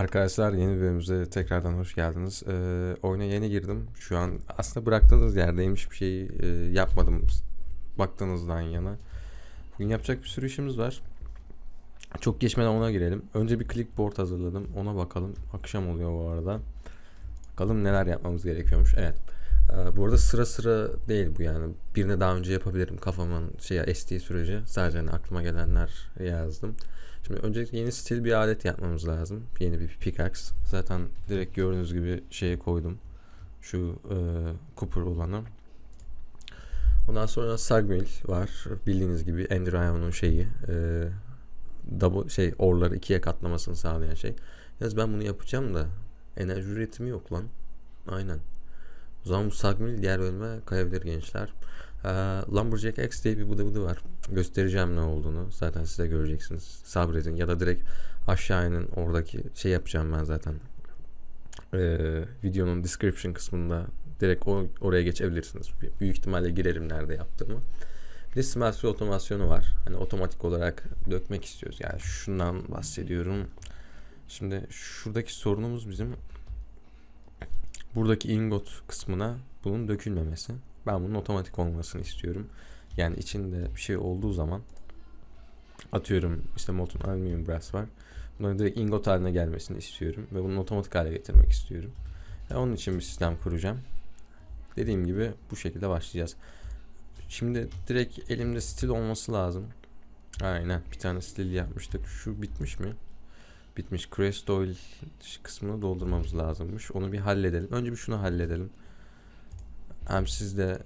Arkadaşlar yeni bölümümüze tekrardan hoş geldiniz. Ee, oyuna yeni girdim. Şu an aslında bıraktığınız yerdeymiş bir şey e, yapmadım baktığınızdan yana. Bugün yapacak bir sürü işimiz var. Çok geçmeden ona girelim. Önce bir clipboard hazırladım. Ona bakalım. Akşam oluyor bu arada. Bakalım neler yapmamız gerekiyormuş. Evet. Ee, bu arada sıra sıra değil bu yani. Birini daha önce yapabilirim kafamın şey estiği sürece. Sadece hani aklıma gelenler yazdım. Şimdi öncelikle yeni stil bir alet yapmamız lazım. Yeni bir pickaxe. Zaten direkt gördüğünüz gibi şeye koydum. Şu e, Cooper olanı. Ondan sonra Sagmill var. Bildiğiniz gibi Ender Ion'un şeyi. E, double şey orları ikiye katlamasını sağlayan şey. Yalnız ben bunu yapacağım da enerji üretimi yok lan. Aynen. O zaman bu Sagmill diğer bölüme kayabilir gençler. Ee, Lumberjack X diye bir bıdı bıdı var. Göstereceğim ne olduğunu. Zaten siz de göreceksiniz. Sabredin. Ya da direkt aşağı inin oradaki şey yapacağım ben zaten. Ee, videonun description kısmında direkt o, oraya geçebilirsiniz. Büyük ihtimalle girerim nerede yaptığımı. Bir de smelter otomasyonu var. Hani otomatik olarak dökmek istiyoruz. Yani şundan bahsediyorum. Şimdi şuradaki sorunumuz bizim buradaki ingot kısmına bunun dökülmemesi. Ben bunun otomatik olmasını istiyorum. Yani içinde bir şey olduğu zaman atıyorum işte molten alüminyum brass var. Bunların direkt ingot haline gelmesini istiyorum ve bunu otomatik hale getirmek istiyorum. Ve onun için bir sistem kuracağım. Dediğim gibi bu şekilde başlayacağız. Şimdi direkt elimde stil olması lazım. Aynen bir tane stil yapmıştık. Şu bitmiş mi? Bitmiş. Crest oil kısmını doldurmamız lazımmış. Onu bir halledelim. Önce bir şunu halledelim. Hem siz de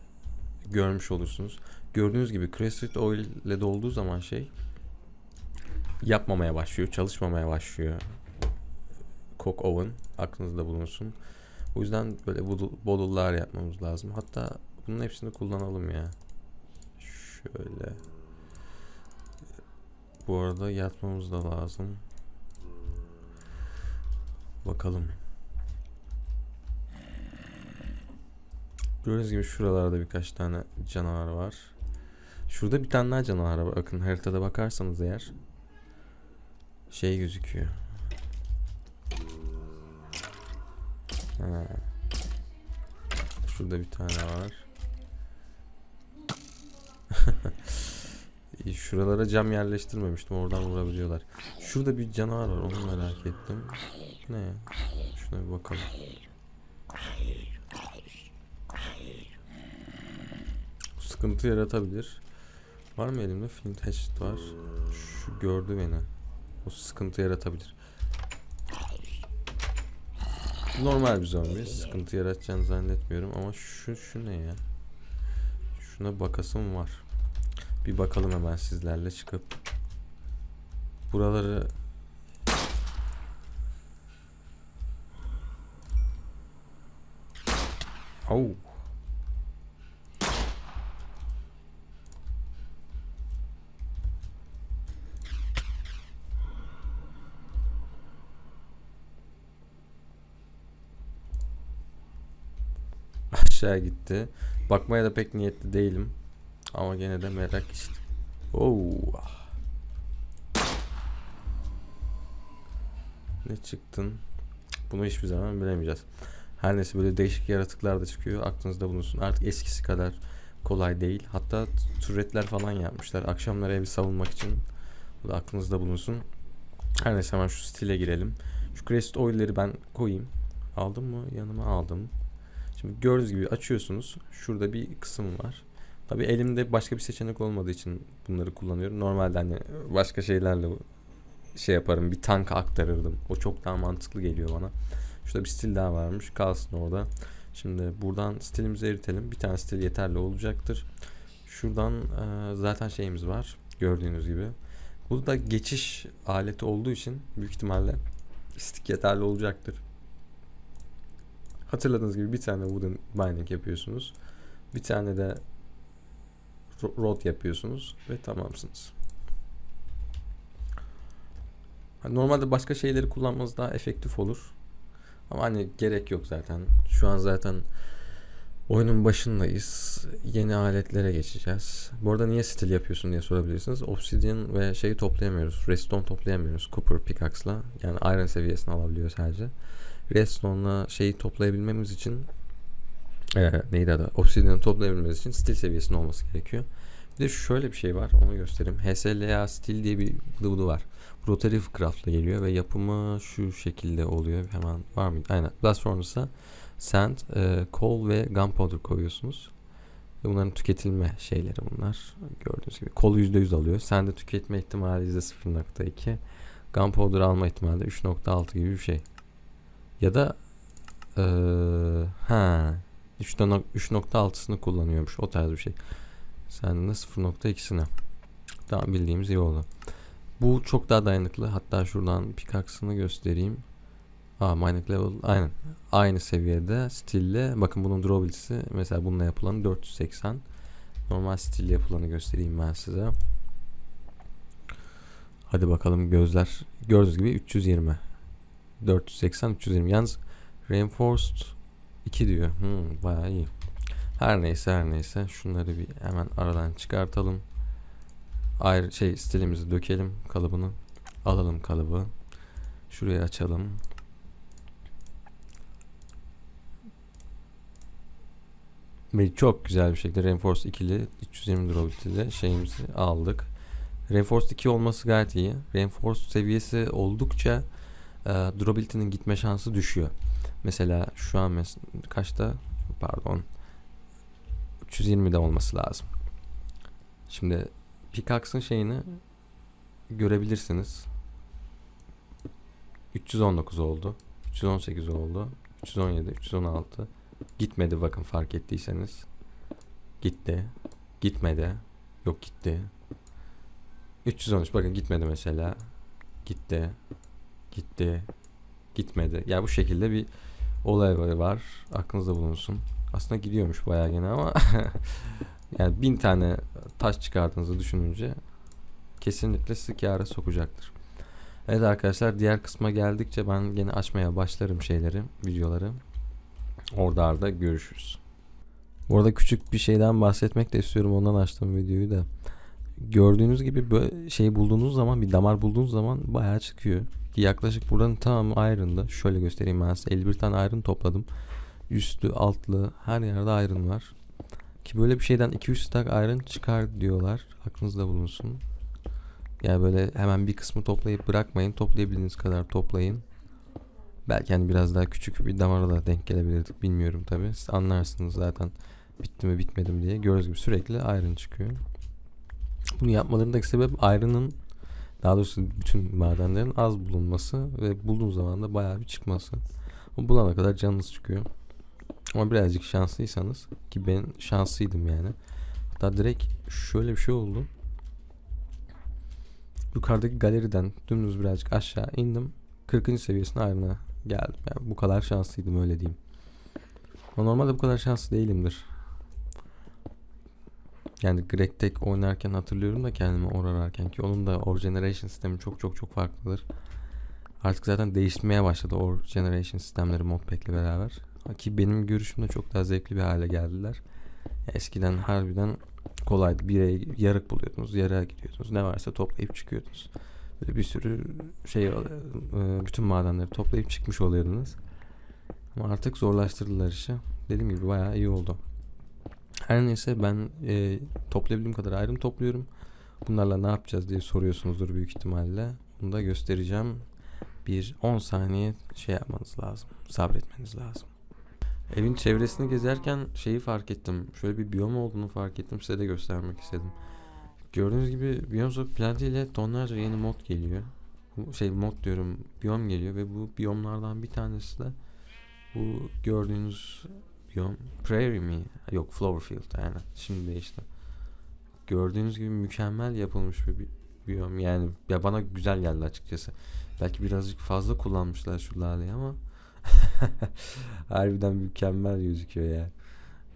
görmüş olursunuz. Gördüğünüz gibi Crested Oil ile dolduğu zaman şey yapmamaya başlıyor, çalışmamaya başlıyor. Coke Oven aklınızda bulunsun. O yüzden böyle bodullar yapmamız lazım. Hatta bunun hepsini kullanalım ya. Şöyle. Bu arada yatmamız da lazım. Bakalım. Gördüğünüz gibi şuralarda birkaç tane canavar var. Şurada bir tane daha canavar var. Bakın haritada bakarsanız eğer şey gözüküyor. Ha. Şurada bir tane var. Şuralara cam yerleştirmemiştim. Oradan vurabiliyorlar. Şurada bir canavar var. Onu merak ettim. Ne? Şuna bir bakalım. Sıkıntı yaratabilir. Var mı elimde? Flint hatchet var. Şu gördü beni. O sıkıntı yaratabilir. Normal bir zombi. Sıkıntı yaratacağını zannetmiyorum ama şu şu ne ya? Şuna bakasım var. Bir bakalım hemen sizlerle çıkıp. Buraları Oh. aşağı gitti. Bakmaya da pek niyetli değilim. Ama gene de merak işte. Oo. Ne çıktın? Bunu hiçbir zaman bilemeyeceğiz. Her neyse böyle değişik yaratıklar da çıkıyor. Aklınızda bulunsun. Artık eskisi kadar kolay değil. Hatta türetler falan yapmışlar. Akşamları evi savunmak için. Bu da aklınızda bulunsun. Her neyse hemen şu stile girelim. Şu crest oil'leri ben koyayım. Aldım mı? Yanıma aldım. Şimdi gördüğünüz gibi açıyorsunuz. Şurada bir kısım var. Tabii elimde başka bir seçenek olmadığı için bunları kullanıyorum. Normalde hani başka şeylerle şey yaparım. Bir tanka aktarırdım. O çok daha mantıklı geliyor bana. Şurada bir stil daha varmış. Kalsın orada. Şimdi buradan stilimizi eritelim. Bir tane stil yeterli olacaktır. Şuradan e, zaten şeyimiz var. Gördüğünüz gibi. Bu da geçiş aleti olduğu için büyük ihtimalle stick yeterli olacaktır. Hatırladığınız gibi bir tane wooden binding yapıyorsunuz. Bir tane de rod yapıyorsunuz ve tamamsınız. Normalde başka şeyleri kullanmanız daha efektif olur. Ama hani gerek yok zaten. Şu an zaten Oyunun başındayız. Yeni aletlere geçeceğiz. Bu arada niye stil yapıyorsun diye sorabilirsiniz. Obsidian ve şeyi toplayamıyoruz. Redstone toplayamıyoruz Copper Pickaxe'la. Yani Iron seviyesini alabiliyor sadece. Redstone'la şeyi toplayabilmemiz için ee, neydi adı? Obsidian'ı toplayabilmemiz için stil seviyesinin olması gerekiyor. Bir de şöyle bir şey var. Onu göstereyim. HSLA stil diye bir bıdı var. Rotary Craft'la geliyor ve yapımı şu şekilde oluyor. Hemen var mıydı? Aynen. Blast Furnace'a sand, e, coal ve gunpowder koyuyorsunuz. Ve bunların tüketilme şeyleri bunlar. Gördüğünüz gibi. Coal %100 alıyor. Sand'ı tüketme ihtimali %0.2. Gunpowder alma ihtimali de 3.6 gibi bir şey. Ya da e, ha 3.6'sını kullanıyormuş. O tarz bir şey. Sand'ın da 0.2'sine. Tamam bildiğimiz iyi oldu. Bu çok daha dayanıklı. Hatta şuradan pickaxe'ını göstereyim. Aa mining level aynen. Aynı seviyede stille. Bakın bunun durability'si mesela bununla yapılanı 480. Normal stille yapılanı göstereyim ben size. Hadi bakalım gözler. Gördüğünüz gibi 320. 480 320. Yalnız reinforced 2 diyor. Hmm, bayağı iyi. Her neyse her neyse şunları bir hemen aradan çıkartalım. Ayrı şey stilimizi dökelim kalıbını. Alalım kalıbı. Şurayı açalım. Ve çok güzel bir şekilde Reinforce 2'li 320 durability'de şeyimizi aldık. Reinforce 2 olması gayet iyi. Reinforce seviyesi oldukça e, durability'nin gitme şansı düşüyor. Mesela şu an mes kaçta? Pardon. 320'de olması lazım. Şimdi pickaxe'ın şeyini görebilirsiniz. 319 oldu. 318 oldu. 317, 316. Gitmedi bakın fark ettiyseniz. Gitti. Gitmedi. Yok gitti. 313 bakın gitmedi mesela. Gitti. Gitti. Gitmedi. Ya bu şekilde bir olay var. Aklınızda bulunsun. Aslında gidiyormuş bayağı gene ama yani bin tane taş çıkardığınızı düşününce kesinlikle sizi kâra sokacaktır. Evet arkadaşlar diğer kısma geldikçe ben gene açmaya başlarım şeyleri, videoları. Orada arada görüşürüz. Bu arada küçük bir şeyden bahsetmek de istiyorum. Ondan açtım videoyu da. Gördüğünüz gibi böyle şey bulduğunuz zaman bir damar bulduğunuz zaman bayağı çıkıyor. Yaklaşık buranın tamamı ayrında. Şöyle göstereyim ben size. 51 tane ayrın topladım. Üstü, altlı her yerde ayrın var. Ki böyle bir şeyden 2-3 stack ayrın çıkar diyorlar. Aklınızda bulunsun. Yani böyle hemen bir kısmı toplayıp bırakmayın. Toplayabildiğiniz kadar toplayın. Belki hani biraz daha küçük bir damara da denk gelebilirdik. Bilmiyorum tabi. Siz anlarsınız zaten bitti mi bitmedi mi diye. Gördüğünüz gibi sürekli ayrın çıkıyor. Bunu yapmalarındaki sebep ayrının daha doğrusu bütün madenlerin az bulunması ve bulduğunuz zaman da bayağı bir çıkması. Bulana kadar canınız çıkıyor. Ama birazcık şanslıysanız ki ben şanslıydım yani. Hatta direkt şöyle bir şey oldu. Yukarıdaki galeriden dümdüz birazcık aşağı indim. 40. seviyesine ayrına geldim. Yani bu kadar şanslıydım öyle diyeyim. Ama normalde bu kadar şanslı değilimdir. Yani Greg Tek oynarken hatırlıyorum da kendimi orarken ki onun da Or Generation sistemi çok çok çok farklıdır. Artık zaten değişmeye başladı Or Generation sistemleri modpack'le beraber. Ki benim görüşümde çok daha zevkli bir hale geldiler. Eskiden harbiden kolaydı. Bir yere yarık buluyordunuz, yarığa gidiyordunuz. Ne varsa toplayıp çıkıyordunuz. Böyle bir sürü şey, e, bütün madenleri toplayıp çıkmış oluyordunuz. Ama artık zorlaştırdılar işi. Dediğim gibi bayağı iyi oldu. Her neyse ben e, toplayabildiğim kadar ayrım topluyorum. Bunlarla ne yapacağız diye soruyorsunuzdur büyük ihtimalle. Bunu da göstereceğim. Bir 10 saniye şey yapmanız lazım. Sabretmeniz lazım. Evin çevresini gezerken şeyi fark ettim. Şöyle bir biyom olduğunu fark ettim. Size de göstermek istedim. Gördüğünüz gibi Biomes of Plenty ile tonlarca yeni mod geliyor. Şey mod diyorum biyom geliyor ve bu biyomlardan bir tanesi de bu gördüğünüz biyom Prairie mi? Yok Flowerfield yani. Şimdi değişti. Gördüğünüz gibi mükemmel yapılmış bir bi- biyom. Yani ya bana güzel geldi açıkçası. Belki birazcık fazla kullanmışlar şu ama harbiden mükemmel gözüküyor ya.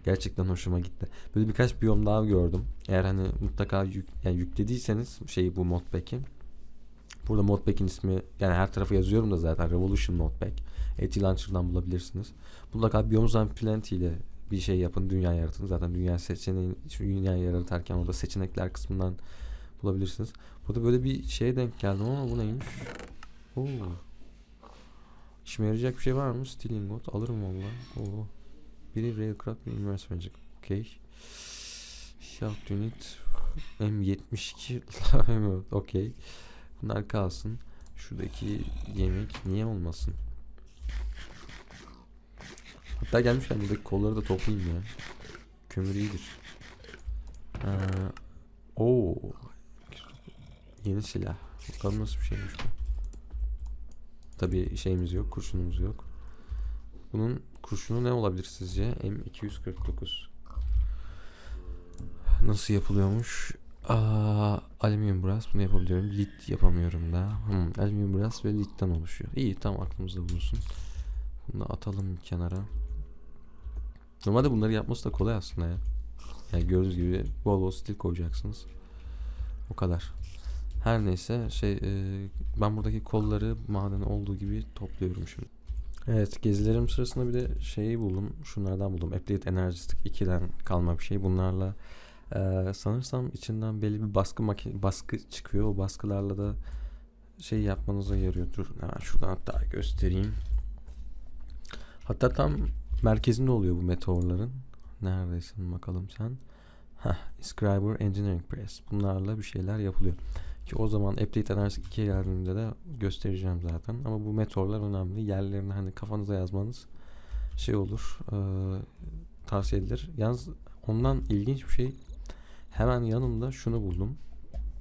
Gerçekten hoşuma gitti. Böyle birkaç biyom daha gördüm. Eğer hani mutlaka yük, yani yüklediyseniz şeyi bu modpack'i. Burada modpack'in ismi yani her tarafa yazıyorum da zaten Revolution modpack. AT Launcher'dan bulabilirsiniz. Mutlaka Biomes and Plenty ile bir şey yapın dünya yaratın. Zaten dünya seçeneği dünya yaratırken orada seçenekler kısmından bulabilirsiniz. Burada böyle bir şeye denk geldim ama bu neymiş? Oo. İşime yarayacak bir şey var mı? Steel ingot alırım valla. Oo. Biri Railcraft bir Inverse verecek. Okey. Shout unit M72 Okey. Bunlar kalsın. Şuradaki yemek niye olmasın? Hatta gelmişken buradaki kolları da toplayayım ya. Kömür iyidir. Ee, oo. Yeni silah. Bakalım nasıl bir şeymiş bu. Tabii şeyimiz yok, kurşunumuz yok. Bunun kurşunu ne olabilir sizce? M249. Nasıl yapılıyormuş? Aa, alüminyum brass bunu yapabiliyorum. Lit yapamıyorum da. Hmm, alüminyum brass ve litten oluşuyor. İyi tam aklımızda bulunsun. Bunu da atalım kenara. Normalde bunları yapması da kolay aslında ya. Yani gördüğünüz gibi bol bol stil koyacaksınız. O kadar. Her neyse şey e, ben buradaki kolları maden olduğu gibi topluyorum şimdi. Evet gezilerim sırasında bir de şeyi buldum. Şunlardan buldum. Update Energistic 2'den kalma bir şey. Bunlarla e, sanırsam içinden belli bir baskı maki- baskı çıkıyor. O baskılarla da şey yapmanıza yarıyor. Dur hemen şuradan hatta göstereyim. Hatta tam merkezinde oluyor bu meteorların. Neredesin bakalım sen. Heh, Scriber Engineering Press. Bunlarla bir şeyler yapılıyor. Ki o zaman Update Enerjisi 2'ye geldiğinde de göstereceğim zaten. Ama bu meteorlar önemli. Yerlerini hani kafanıza yazmanız şey olur. E, tavsiye edilir. Yalnız ondan ilginç bir şey. Hemen yanımda şunu buldum.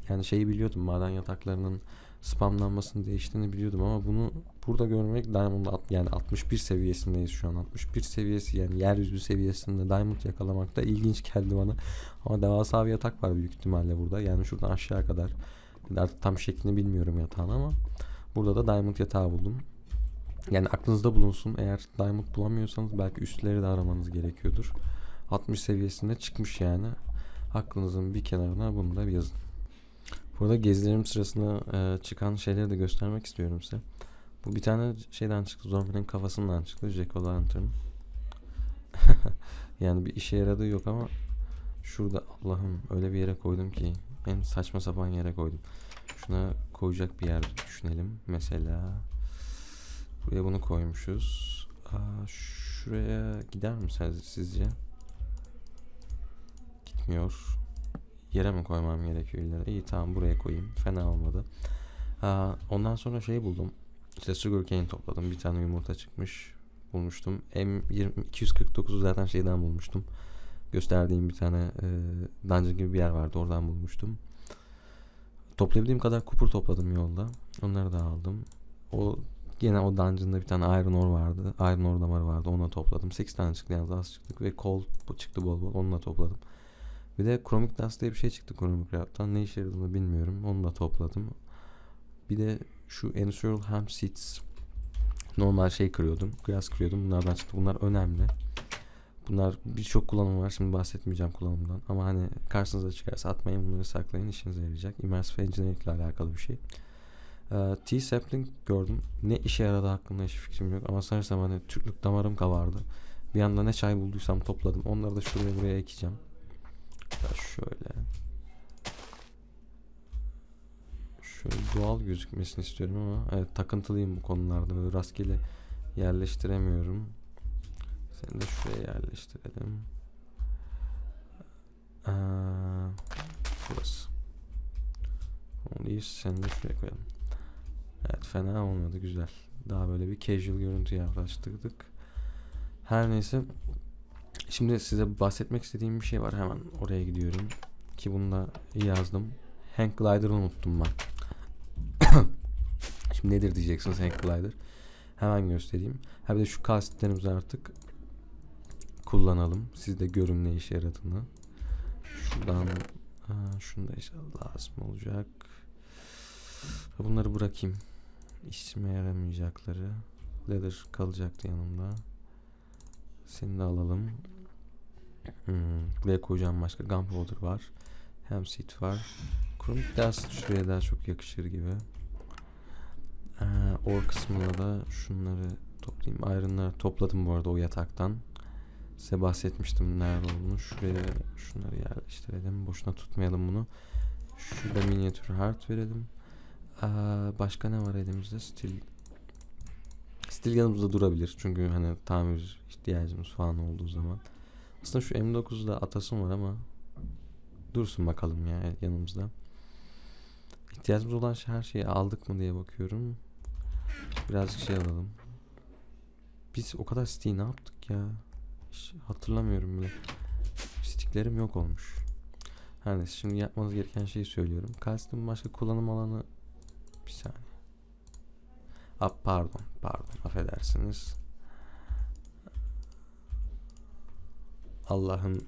Yani şeyi biliyordum. Maden yataklarının spamlanmasının değiştiğini biliyordum ama bunu burada görmek Diamond yani 61 seviyesindeyiz şu an. 61 seviyesi yani yeryüzü seviyesinde Diamond yakalamak da ilginç geldi bana. Ama devasa bir yatak var büyük ihtimalle burada. Yani şuradan aşağı kadar. Artık tam şeklini bilmiyorum yatağın ama burada da Diamond yatağı buldum. Yani aklınızda bulunsun. Eğer Diamond bulamıyorsanız belki üstleri de aramanız gerekiyordur. 60 seviyesinde çıkmış yani. Aklınızın bir kenarına bunu da yazın. Burada gezilerim sırasında e, çıkan şeyleri de göstermek istiyorum size. Bu bir tane şeyden çıktı. Zombinin kafasından çıktı. Jack O'Lantern. yani bir işe yaradığı yok ama şurada Allah'ım öyle bir yere koydum ki en saçma sapan yere koydum. Şuna koyacak bir yer düşünelim. Mesela buraya bunu koymuşuz. Aa, şuraya gider mi siz- sizce? Gitmiyor. Yere mi koymam gerekiyor ileri? İyi tamam buraya koyayım. Fena olmadı. Aa, ondan sonra şey buldum. İşte sugar cane topladım. Bir tane yumurta çıkmış. Bulmuştum. M249'u zaten şeyden bulmuştum. Gösterdiğim bir tane e, dungeon gibi bir yer vardı. Oradan bulmuştum. Toplayabildiğim kadar kupur topladım yolda. Onları da aldım. O Yine o dungeon'da bir tane Iron Ore vardı. Iron Ore damarı vardı. Ona topladım. 8 tane çıktı yalnız az çıktık. Ve Coal çıktı bol bol. Onunla topladım. Bir de Chromic Dust diye bir şey çıktı Chromic Craft'tan. Ne işe yaradığını bilmiyorum. Onu da topladım. Bir de şu Enusual Hemp Seeds normal şey kırıyordum. Grass kırıyordum. Bunlardan çıktı. Bunlar önemli. Bunlar birçok kullanım var. Şimdi bahsetmeyeceğim kullanımdan. Ama hani karşınıza çıkarsa atmayın. Bunları saklayın. işinize yarayacak. Immersive Engineering ile alakalı bir şey. Ee, T-Sapling gördüm. Ne işe yaradı hakkında hiç fikrim yok. Ama sanırsam hani Türklük damarım kavardı. Bir anda ne çay bulduysam topladım. Onları da şuraya buraya ekeceğim. Ya şöyle. Şöyle doğal gözükmesini istiyorum ama evet takıntılıyım bu konularda. Böyle rastgele yerleştiremiyorum. Seni de şuraya yerleştirelim. Aa, burası. Onu iyi seni de şuraya koyalım. Evet fena olmadı güzel. Daha böyle bir casual görüntü yaklaştırdık. Her neyse. Şimdi size bahsetmek istediğim bir şey var. Hemen oraya gidiyorum. Ki bunu da yazdım. Hank Glider'ı unuttum ben. Şimdi nedir diyeceksiniz Hank Glider. Hemen göstereyim. Ha bir de şu kastetlerimizi artık kullanalım. Siz de görün ne işe yaradığını. Şuradan aa, şunu da inşallah lazım olacak. Bunları bırakayım. İşime yaramayacakları. Leather kalacaktı yanımda. Seni de alalım. Hmm, buraya koyacağım başka. Gunpowder var. Hemseed var. Chromic Dust şuraya daha çok yakışır gibi. Ee, or kısmına da şunları toplayayım. Iron'ları topladım bu arada o yataktan. Size bahsetmiştim nerede olduğunu. Şuraya şunları yerleştirelim. Boşuna tutmayalım bunu. Şurada minyatür heart verelim. Aa, başka ne var elimizde? Stil Stil yanımızda durabilir. Çünkü hani tamir ihtiyacımız falan olduğu zaman. Aslında şu M9'da atasım var ama dursun bakalım ya yanımızda. İhtiyacımız olan şey- her şeyi aldık mı diye bakıyorum. Birazcık şey alalım. Biz o kadar stick ne yaptık ya? Hatırlamıyorum bile. Sticklerim yok olmuş. Her neyse şimdi yapmanız gereken şeyi söylüyorum. Custom başka kullanım alanı bir saniye. Aa, pardon pardon affedersiniz. Allah'ım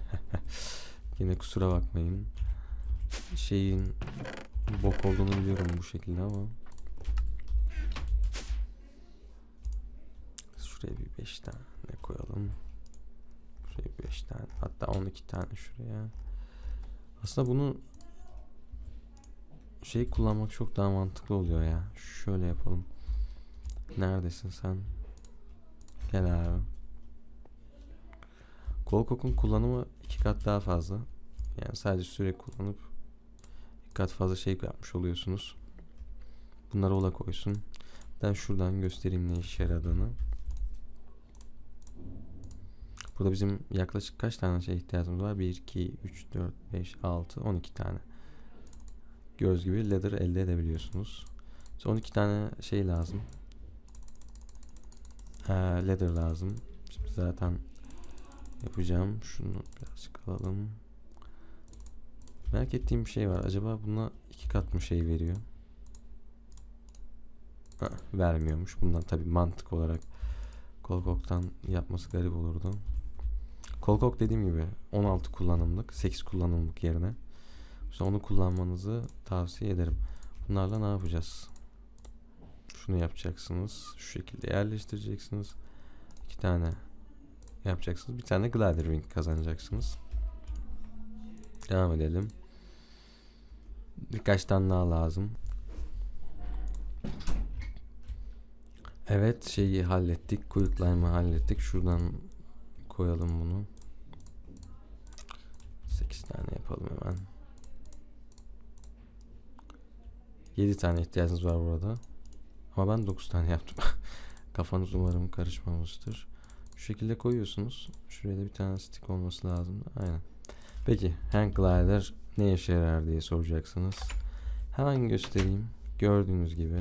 yine kusura bakmayın. Şeyin bok olduğunu biliyorum bu şekilde ama şuraya bir 5 tane koyalım. Şuraya 5 tane hatta 12 tane şuraya. Aslında bunu şey kullanmak çok daha mantıklı oluyor ya. Şöyle yapalım. Neredesin sen? Gel abi. Kolkok'un kullanımı iki kat daha fazla. Yani sadece süre kullanıp iki kat fazla şey yapmış oluyorsunuz. Bunları ola koysun. Ben şuradan göstereyim ne işe yaradığını. Burada bizim yaklaşık kaç tane şey ihtiyacımız var? 1, 2, 3, 4, 5, 6, 12 tane. Göz gibi leather elde edebiliyorsunuz. İşte 12 tane şey lazım. Ee, leather lazım. Şimdi zaten yapacağım. Şunu birazcık alalım. Merak ettiğim bir şey var. Acaba buna iki kat mı şey veriyor? Ha, vermiyormuş. Bundan tabi mantık olarak Kolkok'tan yapması garip olurdu. Kolkok dediğim gibi 16 kullanımlık, 8 kullanımlık yerine. İşte onu kullanmanızı tavsiye ederim. Bunlarla ne yapacağız? Şunu yapacaksınız. Şu şekilde yerleştireceksiniz. İki tane yapacaksınız. Bir tane glider wing kazanacaksınız. Devam edelim. Birkaç tane daha lazım. Evet şeyi hallettik. Quick hallettik. Şuradan koyalım bunu. 8 tane yapalım hemen. 7 tane ihtiyacınız var burada. Ama ben 9 tane yaptım. Kafanız umarım karışmamıştır. Şu şekilde koyuyorsunuz. Şuraya da bir tane stick olması lazım. Aynen. Peki hang glider ne işe yarar diye soracaksınız. Hemen göstereyim. Gördüğünüz gibi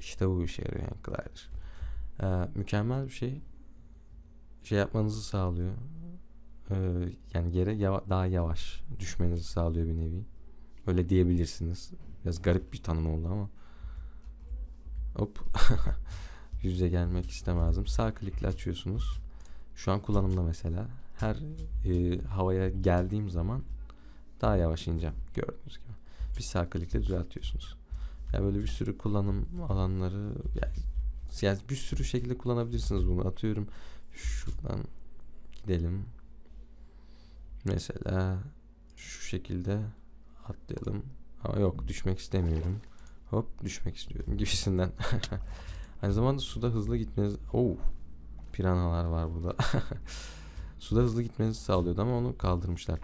işte bu işe yarıyor hang glider. Ee, mükemmel bir şey. Şey yapmanızı sağlıyor. Ee, yani yere yava- daha yavaş düşmenizi sağlıyor bir nevi. Öyle diyebilirsiniz. Biraz garip bir tanım oldu ama. Hop. Yüze gelmek istemezdim. Sağ klikle açıyorsunuz. Şu an kullanımda mesela. Her e, havaya geldiğim zaman daha yavaş ineceğim. Gördüğünüz gibi. Bir sağ klikle düzeltiyorsunuz. Yani böyle bir sürü kullanım alanları yani, yani bir sürü şekilde kullanabilirsiniz bunu. Atıyorum şuradan gidelim. Mesela şu şekilde atlayalım. Ama yok düşmek istemiyorum. Hop düşmek istiyorum gibisinden. Aynı zamanda suda hızlı gitmeniz... Oh! Piranalar var burada. suda hızlı gitmenizi sağlıyordu ama onu kaldırmışlar.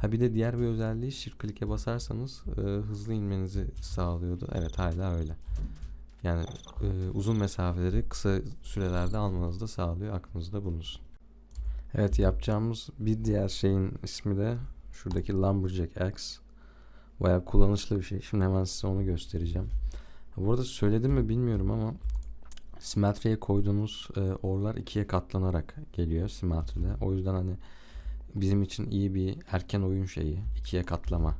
Ha bir de diğer bir özelliği shift click'e basarsanız e, hızlı inmenizi sağlıyordu. Evet hala öyle. Yani e, uzun mesafeleri kısa sürelerde almanızı da sağlıyor. Aklınızda bulunsun. Evet yapacağımız bir diğer şeyin ismi de şuradaki Lumberjack Axe. Bayağı kullanışlı bir şey. Şimdi hemen size onu göstereceğim. Burada söyledim mi bilmiyorum ama simetriye koyduğunuz e, orlar ikiye katlanarak geliyor simetride. O yüzden hani bizim için iyi bir erken oyun şeyi. ikiye katlama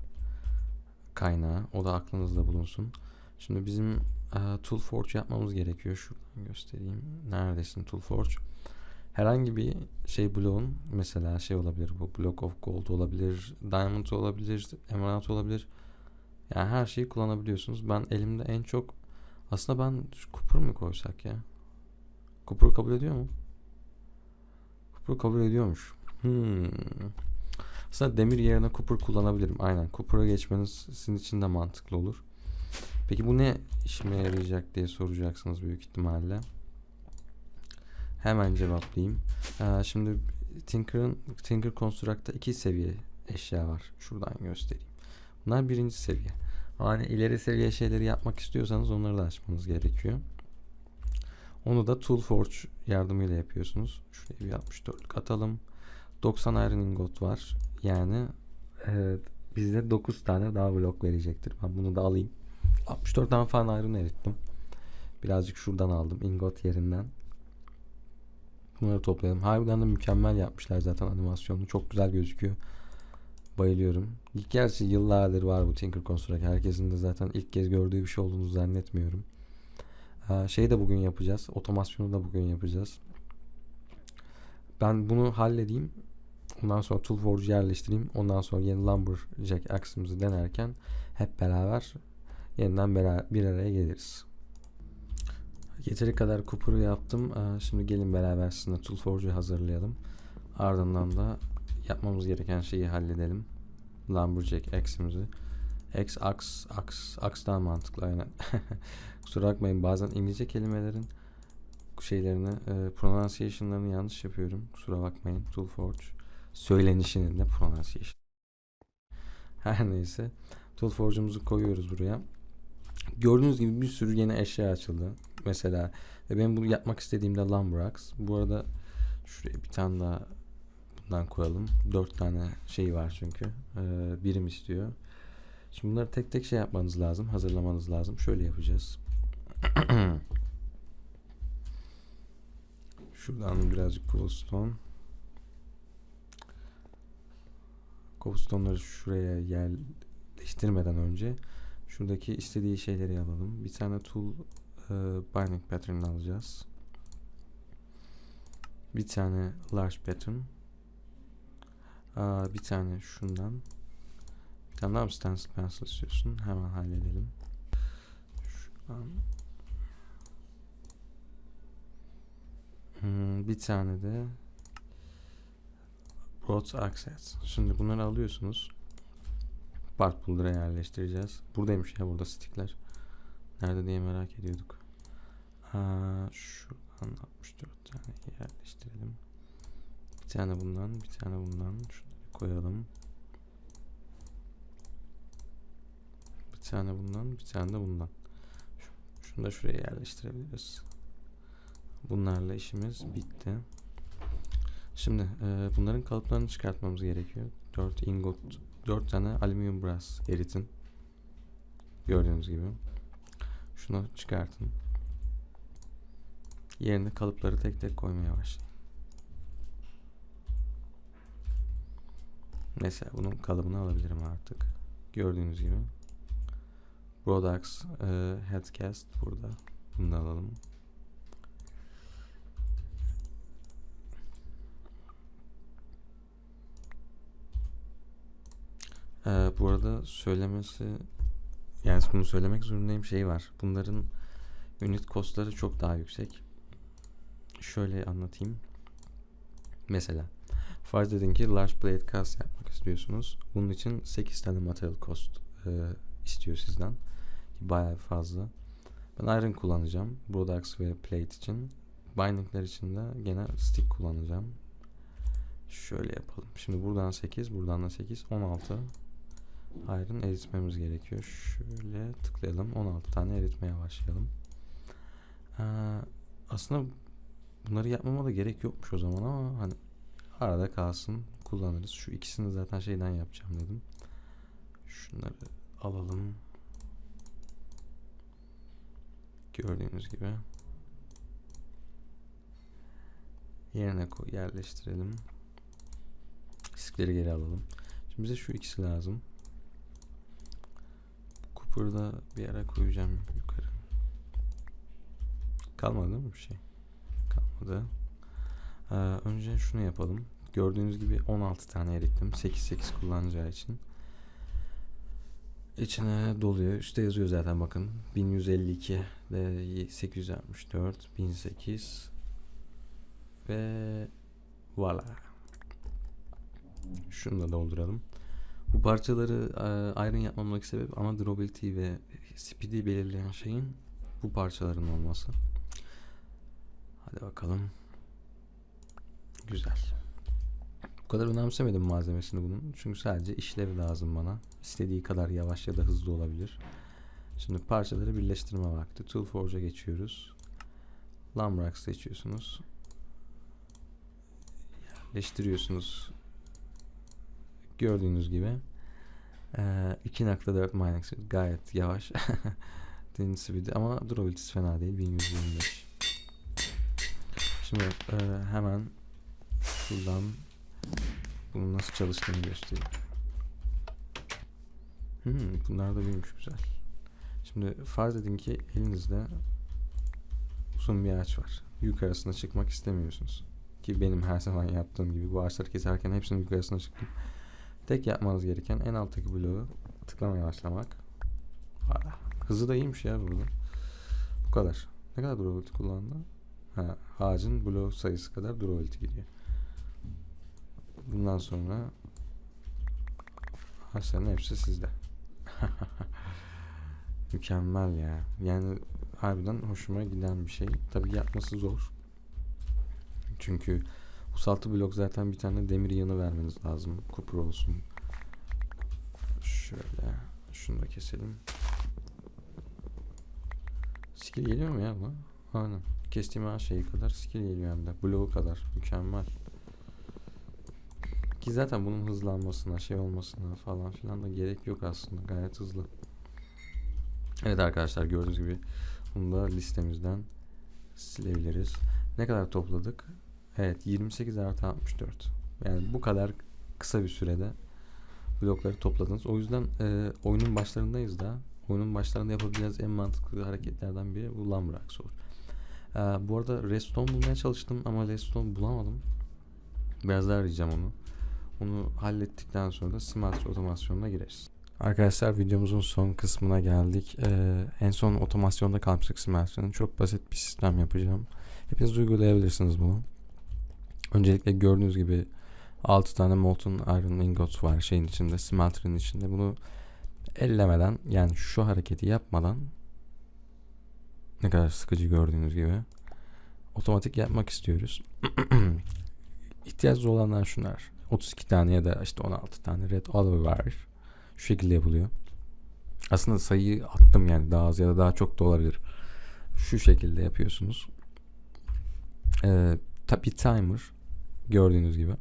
kaynağı. O da aklınızda bulunsun. Şimdi bizim e, Tool Forge yapmamız gerekiyor. Şuradan göstereyim. Neredesin Tool Forge? Herhangi bir şey bloğun mesela şey olabilir bu block of gold olabilir, diamond olabilir, emerald olabilir. Yani her şeyi kullanabiliyorsunuz. Ben elimde en çok aslında ben kupur mu koysak ya? Kupur kabul ediyor mu? Kupur kabul ediyormuş. Hmm. Aslında demir yerine kupur kullanabilirim. Aynen. Kupura geçmeniz sizin için de mantıklı olur. Peki bu ne işime yarayacak diye soracaksınız büyük ihtimalle. Hemen cevaplayayım. Ee, şimdi Tinker'ın Tinker Construct'ta iki seviye eşya var. Şuradan göstereyim. Bunlar birinci seviye. Hani ileri seviye şeyleri yapmak istiyorsanız onları da açmanız gerekiyor. Onu da Toolforge yardımıyla yapıyorsunuz. Şuraya bir 64'lük atalım. 90 iron ingot var. Yani e, bizde 9 tane daha blok verecektir. Ben bunu da alayım. 64 tane falan iron erittim. Birazcık şuradan aldım ingot yerinden. Bunları toplayalım. Harbiden de mükemmel yapmışlar zaten animasyonunu. Çok güzel gözüküyor. Bayılıyorum. Gerçi yıllardır var bu Tinker Construct. Herkesin de zaten ilk kez gördüğü bir şey olduğunu zannetmiyorum. Ee, şey de bugün yapacağız. Otomasyonu da bugün yapacağız. Ben bunu halledeyim. Ondan sonra Toolforge'u yerleştireyim. Ondan sonra yeni Lumberjack Axe'ımızı denerken hep beraber yeniden bir araya geliriz. Yeteri kadar kupuru yaptım. Ee, Şimdi gelin beraber sizinle Toolforge'u hazırlayalım. Ardından da yapmamız gereken şeyi halledelim. Lumberjack X'imizi. X, Ax, Ax, Ax daha mantıklı aynen. Kusura bakmayın bazen İngilizce kelimelerin şeylerini, e, pronunciation'larını yanlış yapıyorum. Kusura bakmayın. Toolforge. Söylenişinin de pronunciation. Her neyse. Toolforge'umuzu koyuyoruz buraya. Gördüğünüz gibi bir sürü yeni eşya açıldı. Mesela ve ben bunu yapmak istediğimde Lumbrax. Bu arada şuraya bir tane daha bundan koyalım. Dört tane şey var çünkü. Ee, birim istiyor. Şimdi bunları tek tek şey yapmanız lazım. Hazırlamanız lazım. Şöyle yapacağız. Şuradan birazcık cobblestone. Cobblestone'ları şuraya yerleştirmeden önce şuradaki istediği şeyleri alalım. Bir tane tool e, binding pattern alacağız. Bir tane large pattern. Aa, bir tane şundan. Bir tane daha mı stencil pencil istiyorsun? Hemen halledelim. Şuradan. Hmm, bir tane de Broad Access. Şimdi bunları alıyorsunuz. Part Builder'a yerleştireceğiz. Buradaymış ya burada stickler. Nerede diye merak ediyorduk. Aa, şuradan 64 tane yerleştirelim. Bir tane bundan, bir tane bundan. Şunları koyalım. Bir tane bundan, bir tane de bundan. Şu- Şunu da şuraya yerleştirebiliriz. Bunlarla işimiz bitti. Şimdi e, bunların kalıplarını çıkartmamız gerekiyor. 4 ingot, 4 tane alüminyum brass eritin. Gördüğünüz gibi. Şunu çıkartın. Yerine kalıpları tek tek koymaya başlayın. Mesela bunun kalıbını alabilirim artık. Gördüğünüz gibi. Brodax e, Headcast burada. Bunu da alalım. Ee, bu arada söylemesi yani bunu söylemek zorundayım şey var. Bunların unit costları çok daha yüksek. Şöyle anlatayım. Mesela farz edin ki large blade cast yapmak istiyorsunuz. Bunun için 8 tane material cost e, istiyor sizden. Bayağı fazla. Ben iron kullanacağım. Brodax ve plate için. Bindingler için de gene stick kullanacağım. Şöyle yapalım. Şimdi buradan 8, buradan da 8, 16 iron eritmemiz gerekiyor. Şöyle tıklayalım. 16 tane eritmeye başlayalım. Ee, aslında bunları yapmama da gerek yokmuş o zaman ama hani arada kalsın kullanırız. Şu ikisini zaten şeyden yapacağım dedim. Şunları alalım. Gördüğünüz gibi. Yerine koy, yerleştirelim. Diskleri geri alalım. Şimdi bize şu ikisi lazım. Cooper'da bir ara koyacağım yukarı. Kalmadı değil mi bir şey? Kalmadı. Ee, önce şunu yapalım. Gördüğünüz gibi 16 tane erittim. 8-8 kullanacağı için. İçine doluyor. Üstte yazıyor zaten bakın. 1152 de 864 1008 ve voila. Şunu da dolduralım. Bu parçaları e, iron yapmamdaki sebep ana durability ve speed'i belirleyen şeyin bu parçaların olması. Hadi bakalım. Güzel. Bu kadar önemsemedim malzemesini bunun. Çünkü sadece işlevi lazım bana. İstediği kadar yavaş ya da hızlı olabilir. Şimdi parçaları birleştirme vakti. Toolforge'a geçiyoruz. Lamrax seçiyorsunuz. Yerleştiriyorsunuz. Gördüğünüz gibi. Ee, 2.4 Minex gayet yavaş. Deniz speed'i ama durabilitesi fena değil. 1125. Şimdi e, hemen şuradan bunun nasıl çalıştığını göstereyim. Hmm, bunlar da büyümüş güzel. Şimdi farz edin ki elinizde uzun bir ağaç var. Yukarısına çıkmak istemiyorsunuz. Ki benim her zaman yaptığım gibi bu ağaçları keserken hepsinin yukarısına çıktım. Tek yapmanız gereken en alttaki bloğu tıklamaya başlamak. Valla. Hızı da iyiymiş ya burada. Bu kadar. Ne kadar durability kullandı? Ha, ağacın bloğu sayısı kadar durability gidiyor. Bundan sonra ağaçların hepsi sizde. Mükemmel ya. Yani harbiden hoşuma giden bir şey. Tabii yapması zor. Çünkü usaltı blok zaten bir tane demir yanı vermeniz lazım. Kupra olsun. Şöyle. Şunu da keselim. Skill geliyor mu ya buna? Aynen. Kestiğim her şeyi kadar skill geliyor hem de. Bloğu kadar. Mükemmel. Ki zaten bunun hızlanmasına, şey olmasına falan filan da gerek yok aslında. Gayet hızlı. Evet arkadaşlar gördüğünüz gibi bunu da listemizden silebiliriz. Ne kadar topladık? Evet 28 artı 64. Yani bu kadar kısa bir sürede blokları topladınız. O yüzden e, oyunun başlarındayız da. Oyunun başlarında yapabileceğiniz en mantıklı hareketlerden biri bu Lambrax olur. E, bu arada redstone bulmaya çalıştım ama redstone bulamadım. Biraz daha arayacağım onu. Onu hallettikten sonra da smelter otomasyonuna gireriz. Arkadaşlar videomuzun son kısmına geldik. Ee, en son otomasyonda kalmıştık Smelter'ın. Çok basit bir sistem yapacağım. Hepiniz uygulayabilirsiniz bunu. Öncelikle gördüğünüz gibi 6 tane Molten Iron Ingot var şeyin içinde, Smelter'ın içinde. Bunu ellemeden yani şu hareketi yapmadan ne kadar sıkıcı gördüğünüz gibi otomatik yapmak istiyoruz. İhtiyacı olanlar şunlar. 32 tane ya da işte 16 tane red alloy var. Şu şekilde yapılıyor. Aslında sayıyı attım yani daha az ya da daha çok da olabilir. Şu şekilde yapıyorsunuz. Ee, tabi timer gördüğünüz gibi.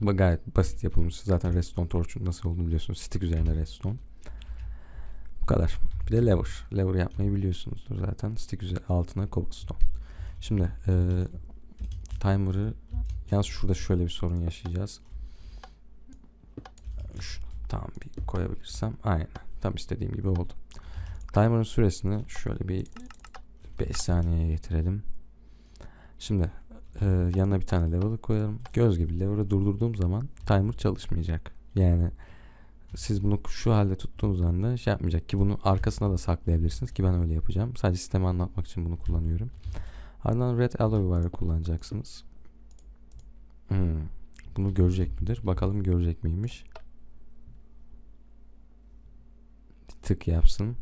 Bu gayet basit yapılmış. Zaten redstone torch'un nasıl olduğunu biliyorsunuz. Stick üzerinde redstone. Bu kadar. Bir de lever. Lever yapmayı biliyorsunuzdur zaten. Stick üzeri altına cobblestone. Şimdi e, timer'ı yalnız şurada şöyle bir sorun yaşayacağız. Şu, tamam bir koyabilirsem. Aynen. Tam istediğim gibi oldu. Timer'ın süresini şöyle bir 5 saniyeye getirelim. Şimdi e, yanına bir tane level koyalım. Göz gibi level'ı durdurduğum zaman timer çalışmayacak. Yani siz bunu şu halde tuttuğunuz anda şey yapmayacak ki bunu arkasına da saklayabilirsiniz ki ben öyle yapacağım. Sadece sistemi anlatmak için bunu kullanıyorum. Ardından red alloy wire kullanacaksınız. Hmm. Bunu görecek midir? Bakalım görecek miymiş? tık yapsın.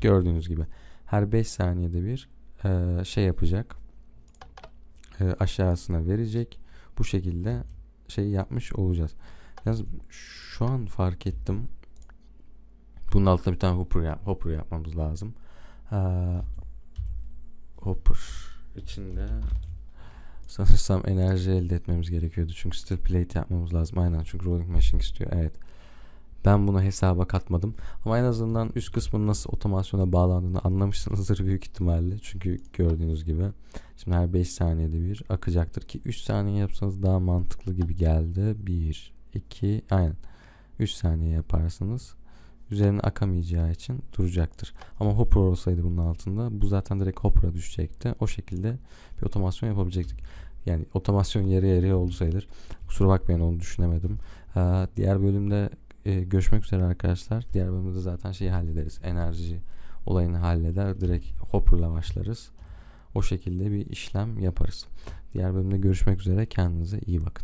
Gördüğünüz gibi her 5 saniyede bir e, şey yapacak. E, aşağısına verecek. Bu şekilde şey yapmış olacağız. Yalnız şu an fark ettim. Bunun altında bir tane hopper, yap hopper yapmamız lazım. E, hopper içinde sanırsam enerji elde etmemiz gerekiyordu. Çünkü steel plate yapmamız lazım. Aynen çünkü rolling machine istiyor. Evet. Ben bunu hesaba katmadım. Ama en azından üst kısmının nasıl otomasyona bağlandığını anlamışsınızdır büyük ihtimalle. Çünkü gördüğünüz gibi şimdi her 5 saniyede bir akacaktır ki 3 saniye yapsanız daha mantıklı gibi geldi. 1, 2, aynen. 3 saniye yaparsanız üzerine akamayacağı için duracaktır. Ama hopper olsaydı bunun altında bu zaten direkt hopper'a düşecekti. O şekilde bir otomasyon yapabilecektik. Yani otomasyon yarı yarıya oldu sayılır. Kusura bakmayın onu düşünemedim. Ee, diğer bölümde e, görüşmek üzere arkadaşlar. Diğer bölümde zaten şeyi hallederiz. Enerji olayını halleder. Direkt hopper'la başlarız. O şekilde bir işlem yaparız. Diğer bölümde görüşmek üzere. Kendinize iyi bakın.